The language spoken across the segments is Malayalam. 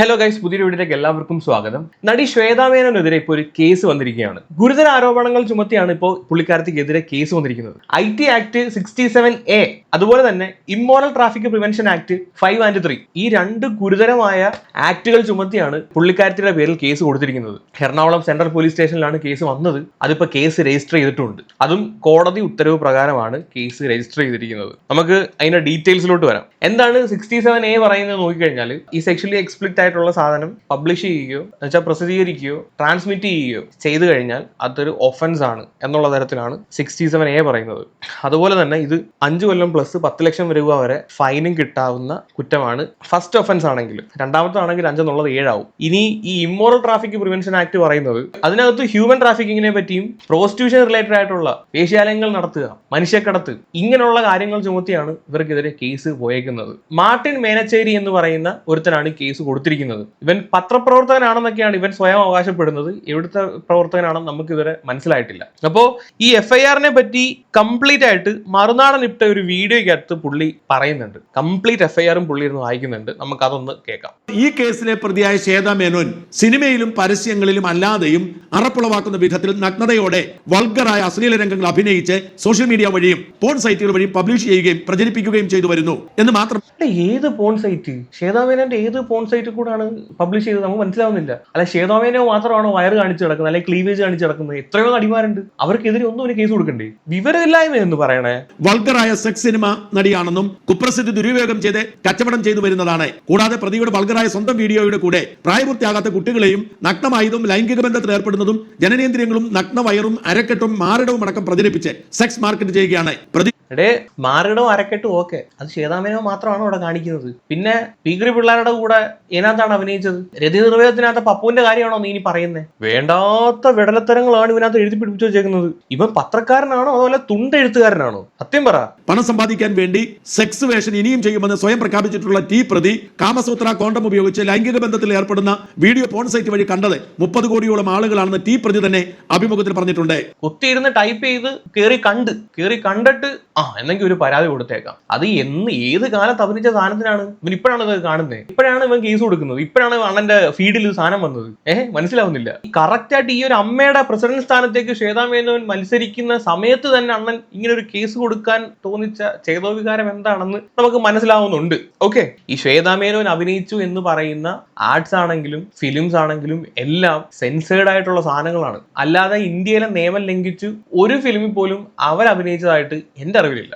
ഹലോ ഗൈസ് പുതിയ വീഡിയോയിലേക്ക് എല്ലാവർക്കും സ്വാഗതം. നടി ശ്വേതാമേനോനെതിരെ ഇപ്പോൾ ഒരു കേസ് വന്നിരിക്കുകയാണ്. ഗുരുതര ആരോപണങ്ങൾ ചുമത്തിയാണ് ഇപ്പോൾ പുള്ളിക്കാരത്തിക്കെതിരെ കേസ് വന്നിരിക്കുന്നത്. I T act sixty seven A അതുപോലെ തന്നെ immoral traffic prevention act five and three ഈ രണ്ട് ഗുരുതരമായ ആക്ടുകൾ ചുമത്തിയാണ് പുള്ളിക്കാരത്തിയുടെ പേരിൽ കേസ് കൊടുത്തിരിക്കുന്നത്. എറണാകുളം സെൻട്രൽ പോലീസ് സ്റ്റേഷനിലാണ് കേസ് വന്നത്. അതിപ്പോൾ കേസ് രജിസ്റ്റർ ചെയ്തിട്ടുണ്ട്. അതും കോടതി ഉത്തരവ് പ്രകാരമാണ് കേസ് രജിസ്റ്റർ ചെയ്തിരിക്കുന്നത്. നമുക്ക് അതിന്റെ ഡീറ്റെയിൽസിലോട്ട് വരാം. എന്താണ് സിക്സ്റ്റി സെവൻ എ പറയുന്നത് നോക്കിക്കഴിഞ്ഞാൽ ഈ സെക്ഷലി എക്സ്പ്ലിറ്റ് ആയിട്ടുള്ള സാധനം പബ്ലിഷ് ചെയ്യുകയോ എന്നുവെച്ചാൽ പ്രസിദ്ധീകരിക്കുകയോ ട്രാൻസ്മിറ്റ് ചെയ്യുകയോ ചെയ്തു കഴിഞ്ഞാൽ അതൊരു ഒഫൻസ് ആണ് എന്നുള്ള തരത്തിലാണ് സിക്സ്റ്റി സെവൻ എ പറയുന്നത്. അതുപോലെ തന്നെ ഇത് അഞ്ച് കൊല്ലം പ്ലസ് പത്ത് ലക്ഷം രൂപ വരെ ഫൈനും കിട്ടാവുന്ന കുറ്റമാണ് ഫസ്റ്റ് ഒഫൻസ് ആണെങ്കിൽ. രണ്ടാമത്തെ ആണെങ്കിൽ അഞ്ചെന്നുള്ളത് ഏഴാവും. ഇനി ഈ ഇമ്മോറൽ ട്രാഫിക് പ്രിവെൻഷൻ ആക്ട് പറയുന്നത് അതിനകത്ത് ഹ്യൂമൻ ട്രാഫിക്കിങ്ങിനെ പറ്റിയും പ്രോസ്റ്റിറ്റ്യൂഷൻ റിലേറ്റഡ് ആയിട്ടുള്ള വേശ്യാലയങ്ങൾ നടത്തുക മനുഷ്യക്കടത്ത് ഇങ്ങനെയുള്ള കാര്യങ്ങൾ ചുമത്തിയാണ് ഇവർക്കെതിരെ കേസ് പോയേക്കുന്നത്. മാർട്ടിൻ മേനച്ചേരി എന്ന് പറയുന്ന ഒരുത്തനാണ് കേസ് കൊടുത്തിരിക്കുന്നത്. ഇവൻ പത്രപ്രവർത്തകനാണെന്നൊക്കെയാണ് ഇവൻ സ്വയം അവകാശപ്പെടുന്നത്. എവിടുത്തെ പ്രവർത്തകനാണെന്ന് നമുക്ക് ഇതുവരെ മനസ്സിലായിട്ടില്ല. അപ്പോ ഈ എഫ് ഐ ആറിനെ പറ്റി കംപ്ലീറ്റ് ആയിട്ട് മറുനാടൻ ഇട്ട ഒരു വീഡിയോയ്ക്കകത്ത് പുള്ളി പറയുന്നുണ്ട്. കംപ്ലീറ്റ് എഫ് ഐ ആറും പുള്ളി ഇരുന്ന് വായിക്കുന്നുണ്ട്. നമുക്ക് അതൊന്ന് കേൾക്കാം. ഈ കേസിലെ പ്രതിയായ ശ്വേത മേനോൻ സിനിമയിലും പരസ്യങ്ങളിലും അല്ലാതെയും അറപ്പുളവാക്കുന്ന വിധത്തിൽ നഗ്നതയോടെ വൾഗറായ അശ്ലീല രംഗങ്ങൾ അഭിനയിച്ച് സോഷ്യൽ മീഡിയ വഴിയും പോൺ സൈറ്റുകൾ വഴിയും പബ്ലിഷ് ചെയ്യുകയും പ്രചരിപ്പിക്കുകയും ചെയ്തു വരുന്നു. എന്ന് മാത്രം ഏത് പോൺ സൈറ്റ് ശ്വേതാമേനന്റെ ഏത് പോൺ സൈറ്റ് കൂടാണ് പബ്ലിഷ് ചെയ്തത് നമുക്ക് മനസ്സിലാവുന്നില്ല. അല്ല ശ്വേതാമേനോ മാത്രമാണോ വയർ കാണിച്ചു കിടക്കുന്നത് അല്ലെങ്കിൽ ക്ലീവേജ് കാണിച്ചു കിടക്കുന്നത്? എത്രയോ നടിമാരുണ്ട്. അവർക്കെതിരെ ഒന്നും ഒരു കേസ് കൊടുക്കണ്ടേ? വിവരമില്ലായ്മ എന്ന് പറയണേ. വൾഗറായ സെക്സ് സിനിമ നടിയാണെന്നും കുപ്രസിദ്ധി ദുരുപയോഗം ചെയ്ത് കച്ചവടം ചെയ്തു വരുന്നതാണ്. കൂടാതെ പ്രതിയുടെ വൾഗറായ സ്വന്തം വീഡിയോയുടെ കൂടെ പ്രായപൂർത്തിയാകാത്ത കുട്ടികളെയും നഗ്നമായതും ലൈംഗിക ബന്ധത്തിൽ ഏർപ്പെടുന്നതും ജനനേന്ദ്രിയങ്ങളും നഗ്നവയറും അരക്കെട്ടും മാറിടവും അടക്കം പ്രചരിപ്പിച്ച് സെക്സ് മാർക്കറ്റ് ചെയ്യുകയാണ്. പ്രതി മാറിടോ മാറിടവും അരക്കെട്ടും ഓക്കെ അത് ശ്വേതാമേനോ മാത്രമാണ് അവിടെ കാണിക്കുന്നത്. പിന്നെ പീകറി പിള്ളേരുടെ കൂടെ ഇതിനകത്താണ് അഭിനയിച്ചത്. രതി നിർവേദത്തിനകത്ത് പപ്പുവിന്റെ കാര്യമാണോ നീ ഇനി പറയുന്നത് വേണ്ടാത്ത വിടലത്തരങ്ങളാണ് ഇതിനകത്ത് എഴുതി പിടിപ്പിച്ചു വെച്ചേക്കുന്നത്. ഇവൻ പത്രക്കാരനാണോ അതുപോലെ തുണ്ടെഴുത്തുകാരനാണോ സത്യം പറ. പണം സമ്പാദിക്കാൻ വേണ്ടി സെക്സ് വേഷൻ ഇനിയും ചെയ്യുമെന്ന് സ്വയം പ്രഖ്യാപിച്ചിട്ടുള്ള ടി പ്രതി കാമസൂത്ര കോണ്ടം ഉപയോഗിച്ച് ലൈംഗിക ബന്ധത്തിൽ ഏർപ്പെടുന്ന വീഡിയോ പോൺ സൈറ്റ് വഴി കണ്ടത് മുപ്പത് കോടിയോളം ആളുകളാണെന്ന് ടി പ്രതി തന്നെ അഭിമുഖത്തിൽ പറഞ്ഞിട്ടുണ്ട്. കുത്തിയിരുന്ന് ടൈപ്പ് ചെയ്ത് കേറി കണ്ട്. കേറി കണ്ടിട്ട് ആ എന്നെങ്കിൽ ഒരു പരാതി കൊടുത്തേക്കാം. അത് എന്ന് ഏത് കാലത്ത് അഭിനയിച്ച സാധനത്തിനാണ് ഇവൻ ഇപ്പോഴാണ് ഇത് കാണുന്നത് ഇപ്പോഴാണ് ഇവൻ കേസ് കൊടുക്കുന്നത്. ഇപ്പോഴാണ് അണ്ണന്റെ ഫീഡിൽ സാധനം വന്നത്. ഏഹ് മനസ്സിലാവുന്നില്ല. കറക്റ്റ് ആയിട്ട് ഈ ഒരു അമ്മയുടെ പ്രസിഡന്റ് സ്ഥാനത്തേക്ക് ശ്വേതാ മേനോൻ മത്സരിക്കുന്ന സമയത്ത് തന്നെ അണ്ണൻ ഇങ്ങനെ ഒരു കേസ് കൊടുക്കാൻ തോന്നിച്ച ചേതോവികാരം എന്താണെന്ന് നമുക്ക് മനസ്സിലാവുന്നുണ്ട്. ഓക്കെ ഈ ശ്വേതാ മേനോൻ അഭിനയിച്ചു എന്ന് പറയുന്ന ആർട്സ് ആണെങ്കിലും ഫിലിംസ് ആണെങ്കിലും എല്ലാം സെൻസേർഡ് ആയിട്ടുള്ള സാധനങ്ങളാണ്. അല്ലാതെ ഇന്ത്യയിലെ നിയമം ലംഘിച്ചു ഒരു ഫിലിമിൽ പോലും അവർ അഭിനയിച്ചതായിട്ട് എന്റെ അറിവിലില്ല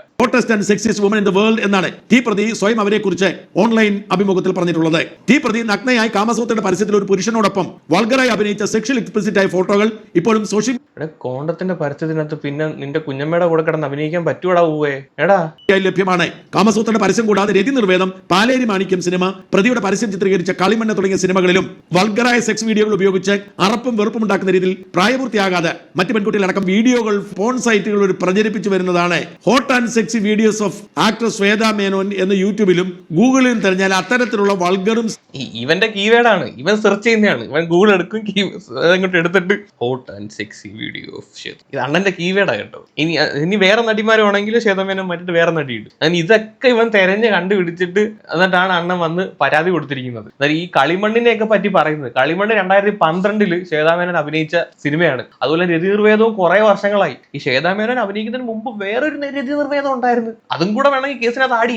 വുമൻ ഇൻ ദ വേൾഡ് എന്നാണ്. ടി പ്രതി സ്വയം അവരെ കുറിച്ച് ഓൺലൈൻ അഭിമുഖത്തിൽ പറഞ്ഞിട്ടുള്ളത്. ടി പ്രതി നഗ്നയായി കാമസൂത്രയുടെ പരസ്യത്തിൽ ഒരു പുരുഷനോടൊപ്പം വൾഗറായി അഭിനയിച്ച സെക്ഷൽ എക്സ്പ്ലിസിറ്റ് ആയ ഫോട്ടോകൾ ഇപ്പോഴും സോഷ്യൽ കോണ്ടത്തിന്റെ പരസ്യത്തിനകത്ത് പിന്നെ നിന്റെ കുഞ്ഞമ്മയുടെ കൂടെ കിടന്ന് അഭിനയിക്കാൻ പറ്റൂടാ പോവേ എടാ. ലഭ്യമാണ്. കാമസൂത്രയുടെ പരസ്യം കൂടാതെ രതി നിർവേദം പാലേരി മാണിക്യം സിനിമ പ്രതിയുടെ പരസ്യം ചിത്രീകരിച്ച കളിമണ്ണ തുടങ്ങിയ സിനിമകളിലും വൾഗറായ സെക്സ് വീഡിയോകൾ ഉപയോഗിച്ച് അറപ്പും വെറുപ്പും ഉണ്ടാക്കുന്ന രീതിയിൽ പ്രായപൂർത്തിയാകാതെ മറ്റു പെൺകുട്ടികളടക്കം വീഡിയോകൾ ഫോൺ സൈറ്റുകളിൽ പ്രചരിപ്പിച്ചു വരുന്നതാണ്. Hot and sexy videos of actress Shweta Menon എന്ന് യൂട്യൂബിലും ഗൂഗിളിലും തിരഞ്ഞാൽ അത്തരത്തിലുള്ള വൾഗറും ഇവന്റെ കീവേഡാണ് ഇവൻ സെർച്ച് ചെയ്യുന്നതാണ്. ഇവൻ ഗൂഗിൾ എടുക്കും അങ്ങോട്ട് എടുത്തിട്ട് ഹോട്ട് ആൻഡ് സെക്സി വീഡിയോ ഇത് അണ്ണന്റെ കീവേഡാ കേട്ടോ. ഇനി ഇനി വേറെ നടിമാരാണെങ്കിൽ ശതമാനം മറ്റിട്ട് വേറെ നടിയിട്ട് അതിന് ഇതൊക്കെ ഇവൻ തെരഞ്ഞ് കണ്ടുപിടിച്ചിട്ട് എന്നിട്ടാണ് അണ്ണൻ വന്ന് പരാതി കൊടുത്തിരിക്കുന്നത്. എന്നാൽ ഈ കളിമണ്ണിനെയൊക്കെ പറ്റി പറയുന്നത്. കളിമണ്ണ് രണ്ടായിരത്തി പന്ത്രണ്ടിൽ ശ്വേതാമേനൻ അഭിനയിച്ച സിനിമയാണ്. അതുപോലെ രതി നിർവേദവും കുറെ വർഷങ്ങളായി. ഈ ശ്വേതാമേനൻ അഭിനയിക്കുന്നതിന് മുമ്പ് വേറൊരു രതി നിർവേദം ഉണ്ടായിരുന്നു. അതും കൂടെ വേണമെങ്കിൽ കേസിനകത്ത് ആഡ്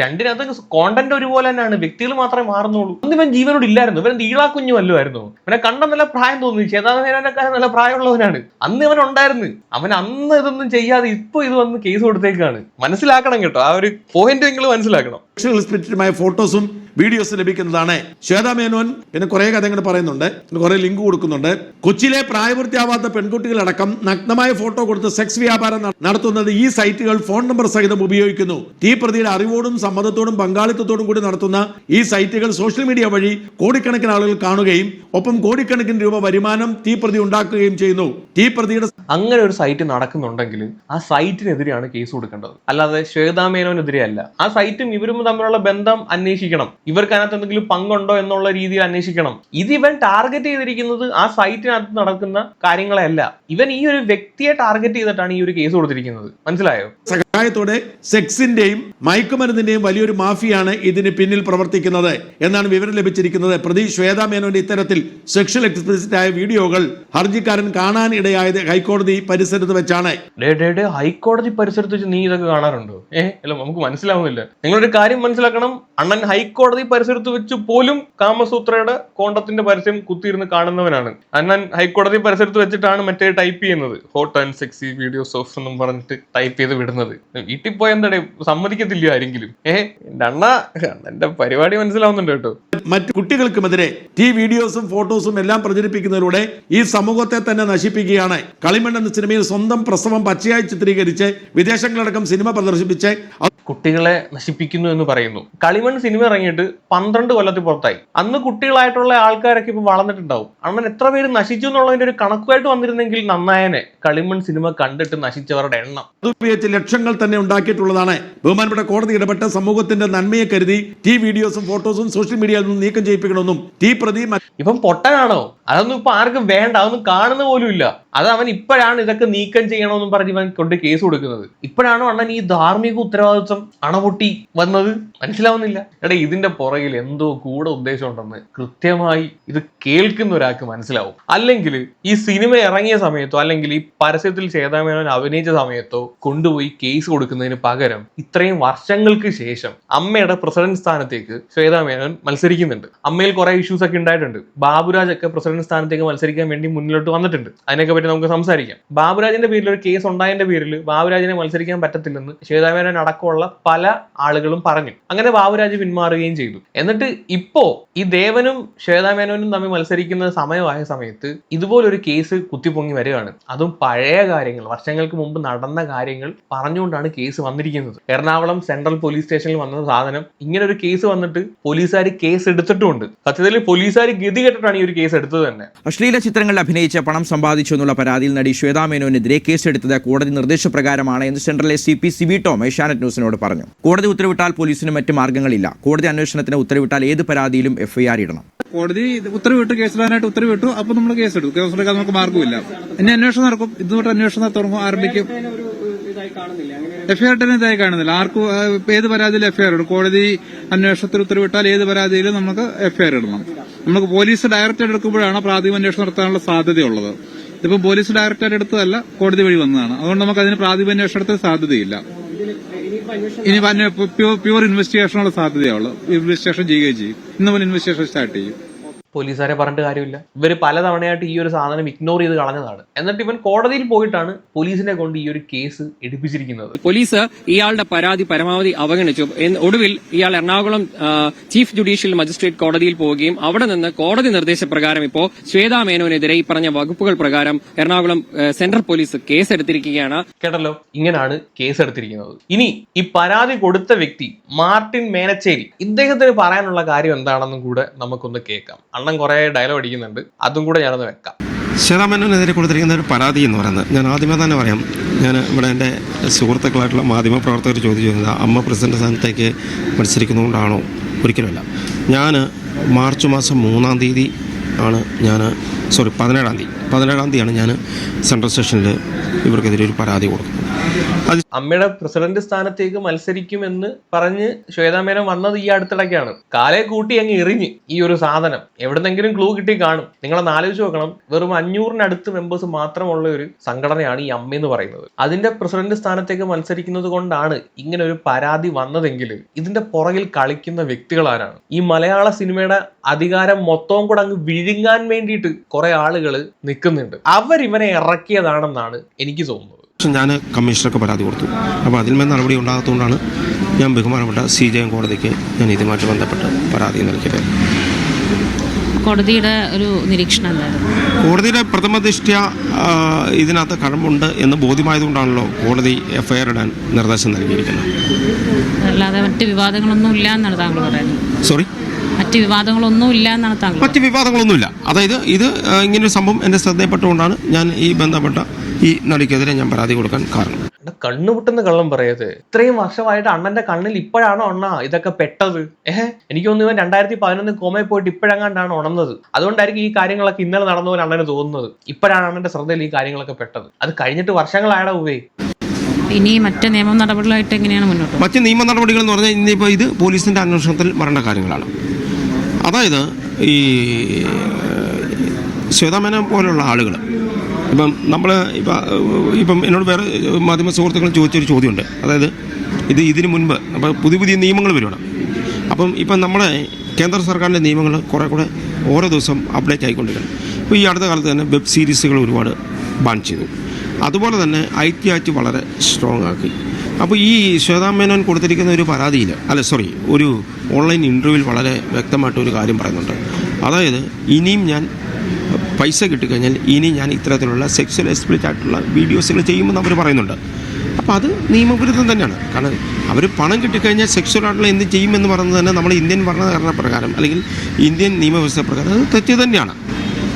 രണ്ടിനകത്ത് കോണ്ടന്റ് ഒരുപോലെ തന്നെയാണ്. വ്യക്തികൾ മാത്രമേ മാറുന്നുള്ളൂ. ഒന്നും ഇവൻ ജീവനോട് ഇല്ലായിരുന്നു ഇവൻ ഈളാ കുഞ്ഞു അല്ലായിരുന്നു. ഇവനെ കണ്ട നല്ല പ്രായം തോന്നി. ചേതാമേനക്കാരൻ നല്ല പ്രായമുള്ളവനാണ്. അന്ന് ഇവൻ ഉണ്ടായിരുന്നു. അവൻ അന്ന് ഇതൊന്നും ചെയ്യാതെ ഇപ്പൊ ഇത് വന്ന് കേസ് കൊടുത്തേക്കാണ്. മനസ്സിലാക്കണം കേട്ടോ. ആ ഒരു പോയിന്റ് നിങ്ങൾ മനസ്സിലാക്കണം. ഫോട്ടോസും വീഡിയോസ് ലഭിക്കുന്നതാണ്. ശ്വേതാമേനോൻ പിന്നെ കുറെ കഥകൾ പറയുന്നുണ്ട്. പിന്നെ കുറെ ലിങ്ക് കൊടുക്കുന്നുണ്ട്. കൊച്ചിയിലെ പ്രായപൂർത്തിയാവാത്ത പെൺകുട്ടികളടക്കം നഗ്നമായ ഫോട്ടോ കൊടുത്ത് സെക്സ് വ്യാപാരം നടത്തുന്നത് ഈ സൈറ്റുകൾ ഫോൺ നമ്പർ സഹിതം ഉപയോഗിക്കുന്നു. ഈ പ്രതിയുടെ അറിവോടും സമ്മതത്തോടും പങ്കാളിത്തത്തോടും കൂടി നടത്തുന്ന ഈ സൈറ്റുകൾ സോഷ്യൽ മീഡിയ വഴി കോടിക്കണക്കിന് ആളുകൾ കാണുകയും ഒപ്പം കോടിക്കണക്കിന് രൂപ വരുമാനം തീ പ്രതി ഉണ്ടാക്കുകയും ചെയ്യുന്നു. തീ പ്രതിയുടെ അങ്ങനെ ഒരു സൈറ്റ് നടക്കുന്നുണ്ടെങ്കിൽ ആ സൈറ്റിനെതിരെയാണ് കേസ് കൊടുക്കേണ്ടത്. അല്ലാതെ ശ്വേതാമേനോനെതിരെയല്ല ആ സൈറ്റും ഇവരും തമ്മിലുള്ള ബന്ധം അന്വേഷിക്കണം. ഇവർക്ക് അതിനകത്ത് എന്തെങ്കിലും പങ്കുണ്ടോ എന്നുള്ള രീതിയിൽ അന്വേഷിക്കണം. ഇത് ഇവൻ ടാർഗറ്റ് ചെയ്തിരിക്കുന്നത് ആ സൈറ്റിനകത്ത് നടക്കുന്ന കാര്യങ്ങളെയല്ല. ഇവൻ ഈ ഒരു വ്യക്തിയെ ടാർഗറ്റ് ചെയ്തിട്ടാണ് ഈ ഒരു കേസ് കൊടുത്തിരിക്കുന്നത്. മനസ്സിലായോ? സഹായത്തോടെ സെക്സിന്റെയും മയക്കുമരുന്നിന്റെയും വലിയൊരു മാഫിയാണ് ഇതിന് പിന്നിൽ പ്രവർത്തിക്കുന്നത് എന്നാണ് വിവരം ലഭിച്ചിരിക്കുന്നത്. പ്രതി ശ്വേതാ മേനോന്റെ ഇത്തരത്തിൽ സെക്ഷൽ എക്സ്പ്ലിസിറ്റ് ആയ വീഡിയോകൾ ഹർജിക്കാരൻ കാണാൻ ഇടയായത് ഹൈക്കോടതി പരിസരത്ത് വെച്ചാണ്. ഹൈക്കോടതി പരിസരത്ത് വെച്ച് നീ ഇതൊക്കെ കാണാറുണ്ടോ? ഏഹ് അല്ല നമുക്ക് മനസ്സിലാവുന്നില്ല. നിങ്ങളൊരു കാര്യം മനസ്സിലാക്കണം. അണ്ണൻ ഹൈക്കോടതി പരിസരത്ത് വെച്ച് പോലും കാമസൂത്രയുടെ കോണ്ടത്തിന്റെ പരസ്യം കുത്തിയിരുന്ന് കാണുന്നവനാണ്. അണ്ണൻ ഹൈക്കോടതി പരിസരത്ത് വെച്ചിട്ടാണ് മറ്റേ ടൈപ്പ് ചെയ്യുന്നത്. Hot and sexy videos of എന്നും പറഞ്ഞിട്ട് ടൈപ്പ് ചെയ്ത് വിടുന്നത്. വീട്ടിൽ പോയ എന്താടേ? സമ്മതിക്കത്തില്ല ആരെങ്കിലും? ഏഹ് എന്റെ അണ്ണ അണ്ണന്റെ പരിപാടി മനസ്സിലാവുന്നുണ്ട് കേട്ടോ. മറ്റു കുട്ടികൾക്കുമെതിരെ ഈ വീഡിയോസും ഫോട്ടോസും എല്ലാം പ്രചരിപ്പിക്കുന്നതിലൂടെ ഈ സമൂഹത്തെ തന്നെ നശിപ്പിക്കുകയാണ്. കളിമണ്ണ് എന്ന സിനിമയിൽ സ്വന്തം പ്രസവം പച്ചയായി ചിത്രീകരിച്ച് വിദേശങ്ങളടക്കം സിനിമ പ്രദർശിപ്പിച്ച് കുട്ടികളെ നശിപ്പിക്കുന്നു എന്ന് പറയുന്നു. കളിമൺ സിനിമ ഇറങ്ങിയിട്ട് പന്ത്രണ്ട് കൊല്ലത്തിൽ പുറത്തായി. അന്ന് കുട്ടികളായിട്ടുള്ള ആൾക്കാരൊക്കെ ഇപ്പൊ വളർന്നിട്ടുണ്ടാവും. അണ്ണൻ എത്ര പേര് നശിച്ചു എന്നുള്ളതിന്റെ ഒരു കണക്കുമായിട്ട് വന്നിരുന്നെങ്കിൽ നന്നായനെ. കളിമൺ സിനിമ കണ്ടിട്ട് നശിച്ചവരുടെ എണ്ണം. അത് ഉപയോഗിച്ച് ലക്ഷങ്ങൾ തന്നെ ഉണ്ടാക്കിയിട്ടുള്ളതാണ്. ബഹുമാനപ്പെട്ട കോടതി ഇടപെട്ട സമൂഹത്തിന്റെ നന്മയെ കരുതി ടി വീഡിയോസും ഫോട്ടോസും സോഷ്യൽ മീഡിയയിൽ നിന്ന് നീക്കം ചെയ്യിപ്പിക്കണമെന്നും ടി പ്രതി ഇപ്പം പൊട്ടനാണോ? അതൊന്നും ഇപ്പൊ ആർക്കും വേണ്ട. അതൊന്നും കാണുന്ന പോലും ഇല്ല. അത് അവൻ ഇപ്പോഴാണ് ഇതൊക്കെ നീക്കം ചെയ്യണമെന്നും പറഞ്ഞ് ഇവൻ കൊണ്ട് കേസ് കൊടുക്കുന്നത്. ഇപ്പോഴാണോ അണ്ണൻ ഈ ധാർമ്മിക ഉത്തരവാദിത്വം അണപൊട്ടി വന്നത്? മനസ്സിലാവുന്നില്ല. എടാ ഇതിന്റെ പുറകിൽ എന്തോ കൂടെ ഉദ്ദേശം ഉണ്ടെന്ന് കൃത്യമായി ഇത് കേൾക്കുന്ന ഒരാൾക്ക് മനസ്സിലാവും. അല്ലെങ്കിൽ ഈ സിനിമ ഇറങ്ങിയ സമയത്തോ അല്ലെങ്കിൽ ഈ പരസ്യത്തിൽ ചേതാമേനോൻ അഭിനയിച്ച സമയത്തോ കൊണ്ടുപോയി കേസ് കൊടുക്കുന്നതിന് പകരം ഇത്രയും വർഷങ്ങൾക്ക് ശേഷം അമ്മയുടെ പ്രസിഡന്റ് സ്ഥാനത്തേക്ക് ശ്വേതാമേനോൻ മത്സരിക്കുന്നുണ്ട്. അമ്മയിൽ കുറെ ഇഷ്യൂസ് ഒക്കെ ഉണ്ടായിട്ടുണ്ട്. ബാബുരാജ് ഒക്കെ പ്രസിഡന്റ് സ്ഥാനത്തേക്ക് മത്സരിക്കാൻ വേണ്ടി മുന്നിലോട്ട് വന്നിട്ടുണ്ട്. അതിനൊക്കെ പറ്റി നമുക്ക് സംസാരിക്കാം. ബാബുരാജിന്റെ പേരിൽ ഒരു കേസ് ഉണ്ടായതിന്റെ പേരിൽ ബാബുരാജിനെ മത്സരിക്കാൻ പറ്റത്തില്ലെന്ന് ശ്വേതാമേനോൻ അടക്കമുള്ള പല ആളുകളും പറഞ്ഞു. അങ്ങനെ ബാബുരാജ് പിന്മാറുകയും ചെയ്തു. എന്നിട്ട് ഇപ്പോ ഈ ദേവനും ശ്വേതാമേനോനും തമ്മിൽ മത്സരിക്കുന്ന സമയമായ സമയത്ത് ഇതുപോലൊരു കേസ് കുത്തിപ്പൊങ്ങി വരികയാണ്. അതും പഴയ കാര്യങ്ങൾ വർഷങ്ങൾക്ക് മുമ്പ് നടന്ന കാര്യങ്ങൾ പറഞ്ഞുകൊണ്ടാണ് കേസ് വന്നിരിക്കുന്നത്. എറണാകുളം സെൻട്രൽ പോലീസ് സ്റ്റേഷനിൽ വന്ന സാധനം ഇങ്ങനെ ഒരു കേസ് വന്നിട്ട് പോലീസുകാർ കേസ് എടുത്തിട്ടുമുണ്ട് സത്യത്തിൽ പോലീസുകാർ ഗതി കെട്ടിട്ടാണ് ഈ ഒരു കേസ് എടുത്തത് തന്നെ. അശ്ലീല ചിത്രങ്ങളിൽ അഭിനയിച്ച പണം സമ്പാദിച്ചു എന്നുള്ള പരാതിയിൽ നടി ശ്വേതാ മേനോനെതിരെ കേസെടുത്തത് കോടതി നിർദ്ദേശപ്രകാരമാണ് എന്ന് central S C P Sibi Tom Asianet ന്യൂസിനോട് പറഞ്ഞു. കോടതി ഉത്തരവിട്ടാൽ പോലീസിന് മറ്റ് മാർഗങ്ങളില്ല. കോടതി അന്വേഷണത്തിന് ഉത്തരവിട്ടാൽ ഏത് പരാതിയിലും എഫ്ഐആർ ഇടണം. കോടതി ഉത്തരവിട്ട് കേസിടാനായിട്ട് ഉത്തരവിട്ടു. അപ്പൊ നമ്മൾ കേസെടുക്കും. കേസെടുക്കാൻ നമുക്ക് മാർഗമില്ല ഇനി അന്വേഷണം നടക്കും. ഇതുകൊണ്ട് അന്വേഷണം തുടങ്ങും ആരംഭിക്കും. എഫ്ഐആർ തന്നെ ഇതായി കാണുന്നില്ല. ആർക്കും ഏത് പരാതിയിലും എഫ്ഐആർ ഇടും? കോടതി അന്വേഷണത്തിൽ ഉത്തരവിട്ടാൽ ഏത് പരാതിയിലും നമുക്ക് എഫ്ഐആർ ഇടണം. നമുക്ക് പോലീസ് ഡയറക്റ്റ് എടുക്കുമ്പോഴാണ് പ്രാഥമിക അന്വേഷണം നടത്താനുള്ള സാധ്യതയുള്ളത്. ഇതിപ്പോ പോലീസ് ഡയറക്റ്റ് എടുത്തതല്ല കോടതി വഴി വന്നതാണ്. അതുകൊണ്ട് നമുക്ക് അതിന് പ്രാഥമിക അന്വേഷണത്തിന് സാധ്യതയില്ല ഇനി പ്യൂർ ഇൻവെസ്റ്റിഗേഷനുള്ള സാധ്യതയുള്ളൂ ഇൻവെസ്റ്റിഗേഷൻ ചെയ്യുകയും ചെയ്യും. ഇന്ന് മുതൽ ഇൻവെസ്റ്റിഗേഷൻ സ്റ്റാർട്ട് ചെയ്യും. പോലീസുകാരെ പറഞ്ഞിട്ട് കാര്യമില്ല. ഇവർ പലതവണയായിട്ട് ഈ ഒരു സാധനം ഇഗ്നോർ ചെയ്ത് കളഞ്ഞതാണ്. എന്നിട്ട് ഇവൻ കോടതിയിൽ പോയിട്ടാണ് പോലീസിനെ കൊണ്ട് ഈ ഒരു കേസ് എടുപ്പിച്ചിരിക്കുന്നത്. പോലീസ് ഇയാളുടെ പരാതി പരമാവധി അവഗണിച്ചു. ഒടുവിൽ ഇയാൾ എറണാകുളം ചീഫ് ജുഡീഷ്യൽ മജിസ്ട്രേറ്റ് കോടതിയിൽ പോവുകയും അവിടെ നിന്ന് കോടതി നിർദ്ദേശപ്രകാരം ഇപ്പോൾ ശ്വേതാ മേനോനെതിരെ ഈ പറഞ്ഞ വകുപ്പുകൾ പ്രകാരം എറണാകുളം സെൻട്രൽ പോലീസ് കേസെടുത്തിരിക്കുകയാണ്. കേട്ടല്ലോ? ഇങ്ങനെയാണ് കേസ് എടുത്തിരിക്കുന്നത് ഇനി ഈ പരാതി കൊടുത്ത വ്യക്തി മാർട്ടിൻ മേനച്ചേരി. ഇദ്ദേഹത്തിന് പറയാനുള്ള കാര്യം എന്താണെന്നും കൂടെ നമുക്കൊന്ന് കേൾക്കാം. അണ്ണൻ കുറെ ഡയലോഗ് അടിക്കുന്നുണ്ട്. അതും കൂടെ ഞാനൊന്ന് വെക്കാം. ശ്വേതാമേനോനെതിരെ കൊടുത്തിരിക്കുന്ന ഒരു പരാതി എന്ന് പറയുന്നത് ഞാൻ ആദ്യമേ തന്നെ പറയാം. ഞാൻ ഇവിടെ എന്റെ സുഹൃത്തുക്കളായിട്ടുള്ള മാധ്യമപ്രവർത്തകർ ചോദിച്ചു ചെയ്യുന്നത് അമ്മ പ്രസിഡന്റ് സ്ഥാനത്തേക്ക് മത്സരിക്കുന്നതുകൊണ്ടാണോ? ഒരിക്കലുമല്ല. ഞാൻ മാർച്ച് മാസം മൂന്നാം തീയതി ആണ് ഞാൻ സോറി പതിനേഴാം തീയതി. പതിനേഴാം തീയതിയാണ് ഞാൻ സെൻട്രൽ സ്റ്റേഷനിൽ ഇവർക്കെതിരെ ഒരു പരാതി കൊടുക്കുന്നത്. അത് അമ്മയുടെ പ്രസിഡന്റ് സ്ഥാനത്തേക്ക് മത്സരിക്കുമെന്ന് പറഞ്ഞ് ശ്വേതാമേനൻ വന്നത് ഈ അടുത്തിടയ്ക്കാണ്. കാലെ കൂട്ടി അങ്ങ് എറിഞ്ഞ് ഈ ഒരു സാധനം. എവിടെന്നെങ്കിലും ക്ലൂ കിട്ടി കാണും. നിങ്ങളൊന്ന് ആലോചിച്ച് നോക്കണം. വെറും അഞ്ഞൂറിനടുത്ത് മെമ്പേഴ്സ് മാത്രമുള്ള ഒരു സംഘടനയാണ് ഈ അമ്മ എന്ന് പറയുന്നത്. അതിന്റെ പ്രസിഡന്റ് സ്ഥാനത്തേക്ക് മത്സരിക്കുന്നത് കൊണ്ടാണ് ഇങ്ങനെ ഒരു പരാതി വന്നതെങ്കിൽ ഇതിന്റെ പുറകിൽ കളിക്കുന്ന വ്യക്തികൾ ആരാണ്? ഈ മലയാള സിനിമയുടെ അധികാരം മൊത്തവും കൂടെ അങ്ങ് വിഴുങ്ങാൻ വേണ്ടിയിട്ട് കുറെ ആളുകൾ നിൽക്കുന്നുണ്ട്. അവർ ഇവനെ ഇറക്കിയതാണെന്നാണ് എനിക്ക് തോന്നുന്നത്. ഞാൻ കമ്മീഷണർക്ക് പരാതി കൊടുത്തു. അപ്പോൾ അതിൽ നിന്ന് നടപടി ഉണ്ടാകാത്തതുകൊണ്ടാണ് ഞാൻ ബഹുമാനപ്പെട്ട സി ജെ എം കോടതിക്ക് ഞാൻ ഇതുമായിട്ട് ബന്ധപ്പെട്ട് പരാതി നൽകിയത്. കോടതിയുടെ ഒരു നിരീക്ഷണം എന്തായിരുന്നു? കോടതിയുടെ പ്രഥമ ദൃഷ്ട്യ ഇതിനകത്ത് കഴമ്പുണ്ട് എന്ന് ബോധ്യമായതുകൊണ്ടാണല്ലോ കോടതി എഫ്ഐആർ ഇടാൻ നിർദ്ദേശം നൽകിയിരിക്കുന്നത്. അല്ലാതെ മറ്റ് വിവാദങ്ങളൊന്നും ഇല്ല എന്നാണ് താങ്കൾ പറയുന്നത്. സോറി? മറ്റ് വിവാദങ്ങളൊന്നുമില്ല എന്നാണ് താങ്കൾ മറ്റ് വിവാദങ്ങളൊന്നുമില്ല. അതായത് ഇത് ഇങ്ങനൊരു സംഭവം എന്റെ ശ്രദ്ധയിൽപ്പെട്ടുകൊണ്ടാണ് ഞാൻ ഈ ബന്ധപ്പെട്ട ഈ നടിക്കെതിരെ ഞാൻ പരാതി കൊടുക്കാൻ കാരണം. കണ്ണുമുട്ടെന്ന് കണ്ണുപൊട്ടുന്ന കള്ളം പറയത് ഇത്രയും വർഷമായിട്ട് അണ്ണന്റെ കണ്ണിൽ ഇപ്പോഴാണോ അണ്ണ ഇതൊക്കെ പെട്ടത്? ഏഹ് എനിക്ക് തോന്നുന്നു ഇവൻ രണ്ടായിരത്തി പതിനൊന്ന് കോമയിൽ പോയിട്ട് ഇപ്പോഴെങ്ങാണ്ടാണ് ഉണർന്നത്. അതുകൊണ്ടായിരിക്കും ഈ കാര്യങ്ങളൊക്കെ ഇന്നലെ നടന്ന പോലെ അണ്ണന് തോന്നുന്നത്. ഇപ്പോഴാണ് അണ്ണന്റെ ശ്രദ്ധയിൽ ഈ കാര്യങ്ങളൊക്കെ പെട്ടത്. അത് കഴിഞ്ഞിട്ട് വർഷങ്ങളായടാ ഉവേ ഇനി മറ്റ് നിയമ നടപടികളായിട്ട് എങ്ങനെയാണ് മുന്നോട്ട് മറ്റ് നിയമ നടപടികൾ എന്ന് പറഞ്ഞാൽ ഇന്നിപ്പോൾ ഇത് പോലീസിന്റെ അന്വേഷണത്തിൽ വരേണ്ട കാര്യങ്ങളാണ്. അതായത് ഈ ശ്വേതാമേനം പോലുള്ള ആളുകൾ. ഇപ്പം നമ്മൾ ഇപ്പം ഇപ്പം എന്നോട് വേറെ മാധ്യമ സുഹൃത്തുക്കൾ ചോദിച്ചൊരു ചോദ്യമുണ്ട്. അതായത് ഇത് ഇതിനു മുൻപ് അപ്പം പുതിയ പുതിയ നിയമങ്ങൾ വരുവാണ്. അപ്പം ഇപ്പം നമ്മുടെ കേന്ദ്ര സർക്കാരിന്റെ നിയമങ്ങൾ കുറേ കൂടെ ഓരോ ദിവസം അപ്ഡേറ്റ് ആയിക്കൊണ്ടിരിക്കണം ഇപ്പോൾ ഈ അടുത്ത കാലത്ത് തന്നെ വെബ് സീരീസുകൾ ഒരുപാട് ബാൻ ചെയ്തു. അതുപോലെ തന്നെ ഐ ടി ആക്ട് വളരെ സ്ട്രോങ് ആക്കി. അപ്പോൾ ഈ ശ്വേതാ മേനോൻ കൊടുത്തിരിക്കുന്ന ഒരു പരാതിയിൽ അല്ല സോറി ഒരു ഓൺലൈൻ ഇന്റർവ്യൂവിൽ വളരെ വ്യക്തമായിട്ട് ഒരു കാര്യം പറയുന്നുണ്ട്. അതായത് ഇനിയും ഞാൻ പൈസ കിട്ടിക്കഴിഞ്ഞാൽ ഇനി ഞാൻ ഇത്തരത്തിലുള്ള സെക്സ്വൽ എക്സ്പ്ലിറ്റ് ആയിട്ടുള്ള വീഡിയോസുകൾ ചെയ്യുമെന്ന് അവർ പറയുന്നുണ്ട്. അപ്പോൾ അത് നിയമവിരുദ്ധം തന്നെയാണ്. കാരണം അവർ പണം കിട്ടിക്കഴിഞ്ഞാൽ സെക്സ്വൽ ആയിട്ടുള്ള എന്ത് ചെയ്യുമെന്ന് പറയുന്നത് തന്നെ നമ്മൾ ഇന്ത്യൻ ഭരണഘടന പ്രകാരം അല്ലെങ്കിൽ ഇന്ത്യൻ നിയമവ്യവസ്ഥ പ്രകാരം അത് തെറ്റ് തന്നെയാണ്.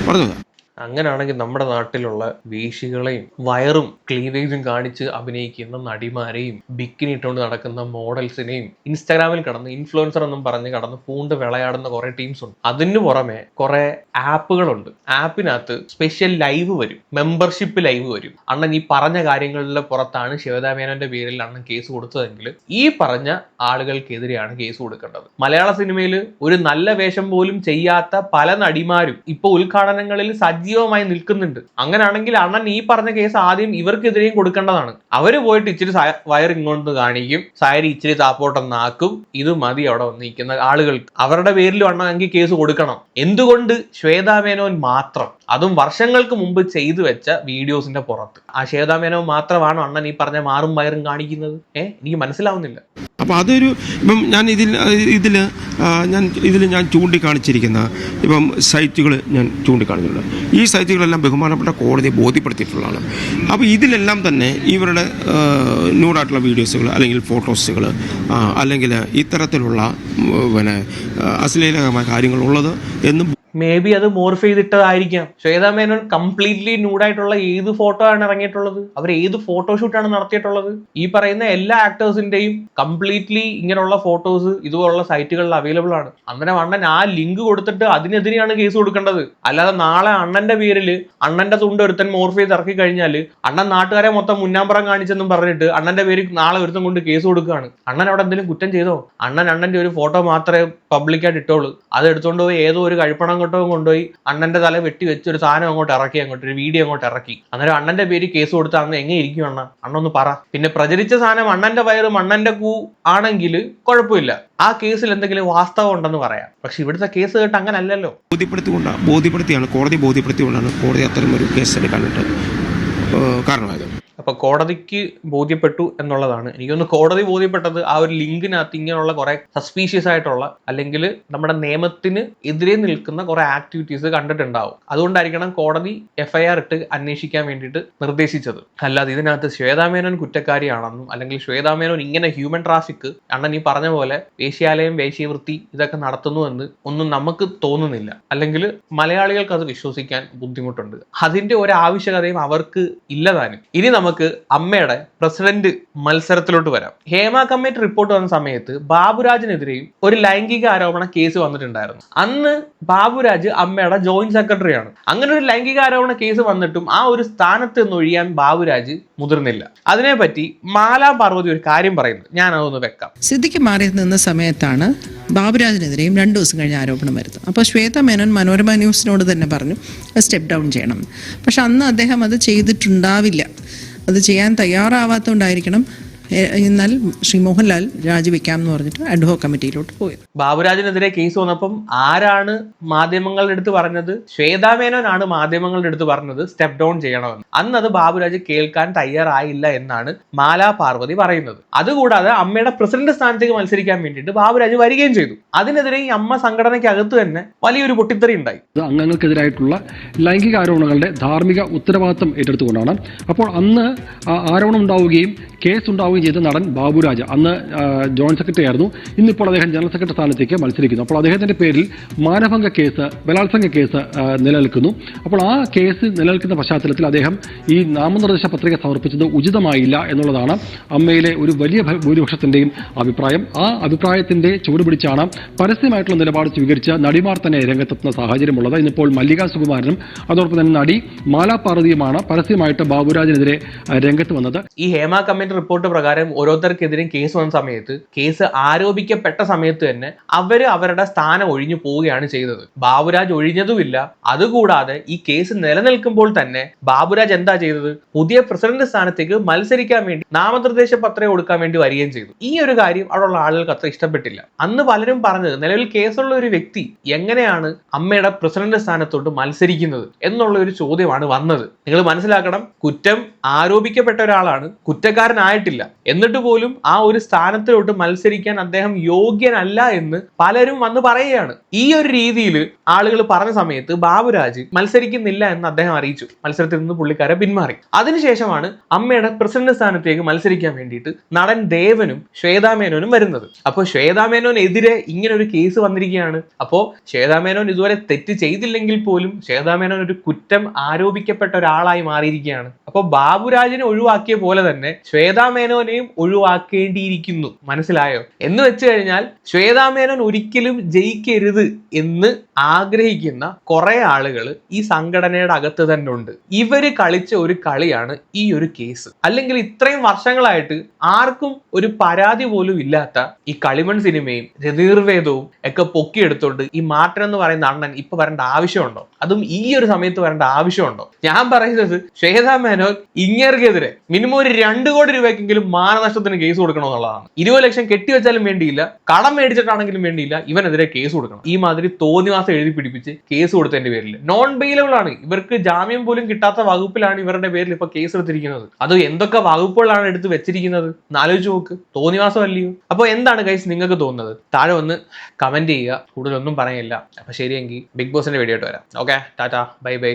പറഞ്ഞത് അങ്ങനെയാണെങ്കിൽ നമ്മുടെ നാട്ടിലുള്ള വീശികളെയും വയറും ക്ലീവേജും കാണിച്ച് അഭിനയിക്കുന്ന നടിമാരെയും ബിക്കിനി ഇട്ടുകൊണ്ട് നടക്കുന്ന മോഡൽസിനെയും ഇൻസ്റ്റാഗ്രാമിൽ കടന്ന് ഇൻഫ്ലുവൻസർ എന്നും പറഞ്ഞ് കടന്ന് പൂണ്ട് വിളയാടുന്ന കുറെ ടീംസ് ഉണ്ട്. അതിന് പുറമെ കുറെ ആപ്പുകളുണ്ട്. ആപ്പിനകത്ത് സ്പെഷ്യൽ ലൈവ് വരും. മെമ്പർഷിപ്പ് ലൈവ് വരും. അണ്ണൻ ഈ പറഞ്ഞ കാര്യങ്ങളുടെ പുറത്താണ് ശിവദാമേനോന്റെ പേരിൽ അണ്ണൻ കേസ് കൊടുത്തതെങ്കിൽ ഈ പറഞ്ഞ ആളുകൾക്കെതിരെയാണ് കേസ് കൊടുക്കേണ്ടത്. മലയാള സിനിമയിൽ ഒരു നല്ല വേഷം പോലും ചെയ്യാത്ത പല നടിമാരും ഇപ്പൊ ഉദ്ഘാടനങ്ങളിൽ സജീവമായി നിൽക്കുന്നുണ്ട്. അങ്ങനെയാണെങ്കിൽ അണ്ണൻ ഈ പറഞ്ഞ കേസ് ആദ്യം ഇവർക്കെതിരെയും കൊടുക്കേണ്ടതാണ്. അവർ പോയിട്ട് ഇച്ചിരി വയർ ഇങ്ങോട്ട് കാണിക്കും. സാരി ഇച്ചിരി താപ്പോട്ടെന്നാക്കും. ഇത് മതി അവിടെ വന്നിരിക്കുന്ന ആളുകൾക്ക്. അവരുടെ പേരിലും അണ്ണനെങ്കിൽ കേസ് കൊടുക്കണം. എന്തുകൊണ്ട് ശ്വേതാ മേനോൻ മാത്രം? അതും വർഷങ്ങൾക്ക് മുമ്പ് ചെയ്തു വെച്ച വീഡിയോസിന്റെ പുറത്ത്. ആ ശേതാമേനോ മാത്രമാണോ അണ്ണൻ ഈ പറഞ്ഞ മാറും വയറും കാണിക്കുന്നത്? ഏഹ് എനിക്ക് മനസ്സിലാവുന്നില്ല. അപ്പോൾ അതൊരു ഇപ്പം ഞാൻ ഇതിൽ ഇതിൽ ഞാൻ ഇതിൽ ഞാൻ ചൂണ്ടിക്കാണിച്ചിരിക്കുന്ന ഇപ്പം സൈറ്റുകൾ ഞാൻ ചൂണ്ടിക്കാണിച്ചിട്ടുണ്ട്. ഈ സൈറ്റുകളെല്ലാം ബഹുമാനപ്പെട്ട കോടതിയെ ബോധ്യപ്പെടുത്തിയിട്ടുള്ളതാണ്. അപ്പോൾ ഇതിലെല്ലാം തന്നെ ഇവരുടെ ന്യൂഡായിട്ടുള്ള വീഡിയോസുകൾ അല്ലെങ്കിൽ ഫോട്ടോസുകൾ അല്ലെങ്കിൽ ഇത്തരത്തിലുള്ള പിന്നെ അശ്ലീലകമായ കാര്യങ്ങളുള്ളത് എന്ന് മേ ബി അത് മോർഫ് ചെയ്തിട്ടതായിരിക്കാം. ശ്വേതാ മേനോൻ കംപ്ലീറ്റ്ലി ന്യൂഡായിട്ടുള്ള ഏത് ഫോട്ടോ ആണ് ഇറങ്ങിയിട്ടുള്ളത്? അവർ ഏത് ഫോട്ടോഷൂട്ടാണ് നടത്തിയിട്ടുള്ളത്? ഈ പറയുന്ന എല്ലാ ആക്ടേഴ്സിന്റെയും കംപ്ലീറ്റ്ലി ഇങ്ങനെയുള്ള ഫോട്ടോസ് ഇതുപോലുള്ള സൈറ്റുകളിൽ അവൈലബിൾ ആണ്. അന്നേരം അണ്ണൻ ആ ലിങ്ക് കൊടുത്തിട്ട് അതിനെതിരെയാണ് കേസ് കൊടുക്കേണ്ടത്. അല്ലാതെ നാളെ അണ്ണന്റെ പേരിൽ അണ്ണന്റെ തുണ്ട് ഒരുത്തൻ മോർഫ് ചെയ്ത് ഇറക്കി കഴിഞ്ഞാൽ അണ്ണൻ നാട്ടുകാരെ മൊത്തം മുന്നാമ്പുറം കാണിച്ചെന്നും പറഞ്ഞിട്ട് അണ്ണന്റെ പേര് നാളെ ഒരുത്തം കൊണ്ട് കേസ് കൊടുക്കുകയാണ്. അണ്ണൻ അവിടെ എന്തെങ്കിലും കുറ്റം ചെയ്തോ? അണ്ണൻ അണ്ണന്റെ ഒരു ഫോട്ടോ മാത്രമേ പബ്ലിക്കായിട്ട് ഇട്ടോളൂ. അത് എടുത്തുകൊണ്ട് പോയി ഏതോ ഒരു കഴിപ്പണം കൊണ്ടോ കൊണ്ടുപോയി അണ്ണന്റെ തല വെട്ടി വെച്ച് ഒരു സാധനം അങ്ങോട്ട് ഇറക്കി അങ്ങോട്ട് ഒരു വീഡിയോ അങ്ങോട്ട് ഇറക്കി. അന്നേരം അണ്ണന്റെ പേര് കേസ് കൊടുത്ത അന്ന് എങ്ങനെ ഇരിക്കും അണ്ണ? അണ്ണൊന്ന് പറ. പിന്നെ പ്രചരിച്ച സാധനം അണ്ണന്റെ വയറും അണ്ണന്റെ കൂ ആണെങ്കിൽ കുഴപ്പമില്ല. ആ കേസിൽ എന്തെങ്കിലും വാസ്തവം ഉണ്ടെന്ന് പറയാം. പക്ഷെ ഇവിടുത്തെ കേസ് കേട്ട് അങ്ങനെ അല്ലല്ലോ. ബോധ്യപ്പെടുത്തിക്കൊണ്ടാണ് ബോധ്യപ്പെടുത്തിയാണ് കോടതി ബോധ്യപ്പെടുത്തിക്കൊണ്ടാണ് കോടതി അത്തരം ഒരു കേസ് എടുക്കാനായിട്ട് കാരണമായത്. അപ്പൊ കോടതിക്ക് ബോധ്യപ്പെട്ടു എന്നുള്ളതാണ്. എനിക്കൊന്ന് കോടതി ബോധ്യപ്പെട്ടത് ആ ഒരു ലിങ്കിനകത്ത് ഇങ്ങനെയുള്ള കുറെ സസ്പീഷ്യസ് ആയിട്ടുള്ള അല്ലെങ്കിൽ നമ്മുടെ നിയമത്തിന് എതിരെ നിൽക്കുന്ന കുറെ ആക്ടിവിറ്റീസ് കണ്ടിട്ടുണ്ടാവും. അതുകൊണ്ടായിരിക്കണം കോടതി എഫ്ഐആർ ഇട്ട് അന്വേഷിക്കാൻ വേണ്ടിയിട്ട് നിർദ്ദേശിച്ചത്. അല്ലാതെ ഇതിനകത്ത് ശ്വേതാമേനോൻ കുറ്റക്കാരിയാണെന്നും അല്ലെങ്കിൽ ശ്വേതാമേനോൻ ഇങ്ങനെ ഹ്യൂമൻ ട്രാഫിക് അണ്ണൻ ഈ പറഞ്ഞ പോലെ വേശ്യാലയം വേശ്യവൃത്തി ഇതൊക്കെ നടത്തുന്നു എന്ന് ഒന്നും നമുക്ക് തോന്നുന്നില്ല. അല്ലെങ്കിൽ മലയാളികൾക്ക് അത് വിശ്വസിക്കാൻ ബുദ്ധിമുട്ടുണ്ട്. അതിന്റെ ഒരു ആവശ്യകതയും അവർക്ക് ഇല്ലതാനും ഇനി നമുക്ക് അമ്മയുടെ പ്രസിഡന്റ് മത്സരത്തിലോട്ട് വരാം. ഹേമ കമ്മിറ്റി റിപ്പോർട്ട് വന്ന സമയത്ത് ബാബുരാജിനെതിരെയും ഒരു ലൈംഗിക ആരോപണ കേസ് വന്നിട്ടുണ്ടായിരുന്നു. അന്ന് ബാബുരാജ് അമ്മയുടെ ജോയിന്റ് സെക്രട്ടറിയാണ് അങ്ങനെ ഒരു ലൈംഗിക ആരോപണ കേസ് വന്നിട്ടും ആ ഒരു സ്ഥാനത്ത് നിന്ന് ഒഴിയാൻ ബാബുരാജ് മുതിർന്നില്ല. അതിനെപ്പറ്റി മാലാ പാർവതി ഒരു കാര്യം പറയുന്നു. ഞാൻ അതൊന്ന് വെക്കാം. സിദ്ധിക്ക് മാറി നിന്ന സമയത്താണ് ബാബുരാജിനെതിരെയും രണ്ട് ദിവസം കഴിഞ്ഞ് ആരോപണം വരുന്നത്. അപ്പോൾ ശ്വേത മേനോൻ മനോരമ ന്യൂസിനോട് തന്നെ പറഞ്ഞു സ്റ്റെപ്പ് ഡൗൺ ചെയ്യണം. പക്ഷെ അന്ന് അദ്ദേഹം അത് ചെയ്തിട്ടുണ്ടാവില്ല. അത് ചെയ്യാൻ തയ്യാറാവാത്തതുകൊണ്ടായിരിക്കണം എന്നാൽ ശ്രീ മോഹൻലാൽ രാജിവെക്കാം എന്ന് പറഞ്ഞിട്ട് അഡ്ഹോ കമ്മിറ്റിയിലോട്ട് പോയത് ബാബുരാജിനെതിരെ കേസ് വന്നപ്പം ആരാണ് മാധ്യമങ്ങളുടെ അടുത്ത് പറഞ്ഞത്? ശ്വേതാമേനോനാണ് മാധ്യമങ്ങളുടെ അടുത്ത് പറഞ്ഞത് സ്റ്റെപ്പ് ഡൗൺ ചെയ്യണമെന്ന്. അന്ന് അത് ബാബുരാജ് കേൾക്കാൻ തയ്യാറായില്ല എന്നാണ് മാലാ പാർവതി പറയുന്നത്. അതുകൂടാതെ അമ്മയുടെ പ്രസിഡന്റ് സ്ഥാനത്തേക്ക് മത്സരിക്കാൻ വേണ്ടിയിട്ട് ബാബുരാജ് വരികയും ചെയ്തു. അതിനെതിരെ ഈ അമ്മ സംഘടനയ്ക്കകത്ത് തന്നെ വലിയൊരു പൊട്ടിത്തെറി ഉണ്ടായി. അംഗങ്ങൾക്കെതിരായിട്ടുള്ള ലൈംഗിക ആരോപണങ്ങളുടെ ധാർമ്മിക ഉത്തരവാദിത്തം ഏറ്റെടുത്തുകൊണ്ടാണ്. അപ്പോൾ അന്ന് ആരോപണം ഉണ്ടാവുകയും കേസ് ഉണ്ടാവുകയും സംവിധാനം ചെയ്ത നടൻ ബാബുരാജ്. അന്ന് ജോയിന്റ് സെക്രട്ടറി ആയിരുന്നു. ഇന്നിപ്പോൾ അദ്ദേഹം ജനറൽ സെക്രട്ടറി സ്ഥാനത്തേക്ക് മത്സരിക്കുന്നു. അപ്പോൾ അദ്ദേഹത്തിന്റെ പേരിൽ മാനഭംഗ കേസ് ബലാത്സംഗ കേസ് നിലനിൽക്കുന്നു. അപ്പോൾ ആ കേസ് നിലനിൽക്കുന്ന പശ്ചാത്തലത്തിൽ അദ്ദേഹം ഈ നാമനിർദ്ദേശ പത്രിക സമർപ്പിച്ചത് ഉചിതമായില്ല എന്നുള്ളതാണ് അമ്മയിലെ ഒരു വലിയ ഭൂരിപക്ഷത്തിന്റെയും അഭിപ്രായം. ആ അഭിപ്രായത്തിന്റെ ചുവട് പിടിച്ചാണ് പരസ്യമായിട്ടുള്ള നിലപാട് സ്വീകരിച്ച നടിമാർ തന്നെ രംഗത്തെത്തുന്ന സാഹചര്യമുള്ളത്. ഇന്നിപ്പോൾ മല്ലിക സുകുമാരനും അതോടൊപ്പം തന്നെ നടി മാലാ പാർവതിയുമാണ് പരസ്യമായിട്ട് ബാബുരാജിനെതിരെ രംഗത്ത് വന്നത്. ഈ ഹേമ കമ്മിറ്റി റിപ്പോർട്ട് പ്രകാരം ഓരോരുത്തർക്കെതിരെയും കേസ് വന്ന സമയത്ത് കേസ് ആരോപിക്കപ്പെട്ട സമയത്ത് തന്നെ അവർ അവരുടെ സ്ഥാനം ഒഴിഞ്ഞു പോവുകയാണ് ചെയ്തത്. ബാബുരാജ് ഒഴിഞ്ഞതുമില്ല. അതുകൂടാതെ ഈ കേസ് നിലനിൽക്കുമ്പോൾ തന്നെ ബാബുരാജ് എന്താ ചെയ്തത്? പുതിയ പ്രസിഡന്റ് സ്ഥാനത്തേക്ക് മത്സരിക്കാൻ വേണ്ടി നാമനിർദ്ദേശ പത്രം കൊടുക്കാൻ വേണ്ടി വരികയും ചെയ്തു. ഈ ഒരു കാര്യം അവിടെയുള്ള ആളുകൾക്ക് അത്ര ഇഷ്ടപ്പെട്ടില്ല. അന്ന് പലരും പറഞ്ഞത് നിലവിൽ കേസുള്ള ഒരു വ്യക്തി എങ്ങനെയാണ് അമ്മയുടെ പ്രസിഡന്റ് സ്ഥാനത്തോട്ട് മത്സരിക്കുന്നത് എന്നുള്ള ഒരു ചോദ്യമാണ് വന്നത്. നിങ്ങൾ മനസ്സിലാക്കണം കുറ്റം ആരോപിക്കപ്പെട്ട ഒരാളാണ്. കുറ്റക്കാരനായിട്ടില്ല. എന്നിട്ട് പോലും ആ ഒരു സ്ഥാനത്തിലോട്ട് മത്സരിക്കാൻ അദ്ദേഹം യോഗ്യനല്ല എന്ന് പലരും വന്ന് പറയുകയാണ്. ഈ ഒരു രീതിയിൽ ആളുകൾ പറഞ്ഞ സമയത്ത് ബാബുരാജ് മത്സരിക്കുന്നില്ല എന്ന് അദ്ദേഹം അറിയിച്ചു. മത്സരത്തിൽ നിന്ന് പുള്ളിക്കാരെ പിന്മാറി. അതിനുശേഷമാണ് അമ്മയുടെ പ്രസിഡന്റ് സ്ഥാനത്തേക്ക് മത്സരിക്കാൻ വേണ്ടിയിട്ട് നടൻ ദേവനും ശ്വേതാമേനോനും വരുന്നത്. അപ്പോൾ ശ്വേതാമേനോനെതിരെ ഇങ്ങനെ ഒരു കേസ് വന്നിരിക്കുകയാണ്. അപ്പോൾ ശ്വേതാമേനോൻ ഇതുവരെ തെറ്റ് ചെയ്തില്ലെങ്കിൽ പോലും ശ്വേതാമേനോൻ ഒരു കുറ്റം ആരോപിക്കപ്പെട്ട ഒരാളായി മാറിയിരിക്കുകയാണ്. അപ്പോൾ ബാബുരാജിനെ ഒഴിവാക്കിയ പോലെ തന്നെ ശ്വേതാമേനോനെയും ഒഴിവാക്കേണ്ടിയിരിക്കുന്നു. മനസ്സിലായോ? എന്ന് വെച്ച് കഴിഞ്ഞാൽ ശ്വേതാമേനോൻ ഒരിക്കലും ജയിക്കരുത് എന്ന് ആഗ്രഹിക്കുന്ന കുറെ ആളുകൾ ഈ സംഘടനയുടെ അകത്ത് തന്നെ ഉണ്ട്. ഇവർ കളിച്ച ഒരു കളിയാണ് ഈ ഒരു കേസ് അല്ലെങ്കിൽ ഇത്രയും വർഷങ്ങളായിട്ട് ആർക്കും ഒരു പരാതി പോലും ഇല്ലാത്ത ഈ കളിമൺ സിനിമയും രതീർവേദവും ഒക്കെ പൊക്കിയെടുത്തോണ്ട് ഈ മാർട്ടൻ എന്ന് പറയുന്ന അണ്ണൻ ഇപ്പൊ വരേണ്ട ആവശ്യമുണ്ടോ? അതും ഈ ഒരു സമയത്ത് വരേണ്ട ആവശ്യമുണ്ടോ? ഞാൻ പറയുന്നത് ശ്വേതാ മേനോൻ ഇങ്ങേർക്കെതിരെ മിനിമം ഒരു രണ്ട് കോടി രൂപയ്ക്കെങ്കിലും മാനനഷ്ടത്തിന് കേസ് കൊടുക്കണമെന്നുള്ളതാണ്. ഇരുപത് ലക്ഷം കെട്ടിവെച്ചാലും വേണ്ടിയില്ല കടം മേടിച്ചിട്ടാണെങ്കിലും വേണ്ടിയില്ല ഇവനെതിരെ കേസ് കൊടുക്കണം. ഈ മാതിരി തോന്നിവാസം എഴുതി പിടിപ്പിച്ച് കേസ് കൊടുത്തതിന്റെ പേരിൽ നോൺ ബെയിലബിൾ ആണ്. ഇവർക്ക് ജാമ്യം പോലും കിട്ടാത്ത വകുപ്പിലാണ് ഇവരുടെ പേരിൽ ഇപ്പൊ കേസ് എടുത്തിരിക്കുന്നത്. അത് എന്തൊക്കെ വകുപ്പുകളാണ് എടുത്ത് വെച്ചിരിക്കുന്നത്? ആലോചിച്ച് നോക്ക്. തോന്നിവാസം അല്ലയോ? അപ്പോൾ എന്താണ് കൈസ് നിങ്ങൾക്ക് തോന്നുന്നത്? താഴെ ഒന്ന് കമന്റ് ചെയ്യുക. കൂടുതലൊന്നും പറയില്ല. അപ്പൊ ശരിയെങ്കിൽ ബിഗ് ബോസിന്റെ വീഡിയോ ആയിട്ട് വരാം. Okay Tata bye bye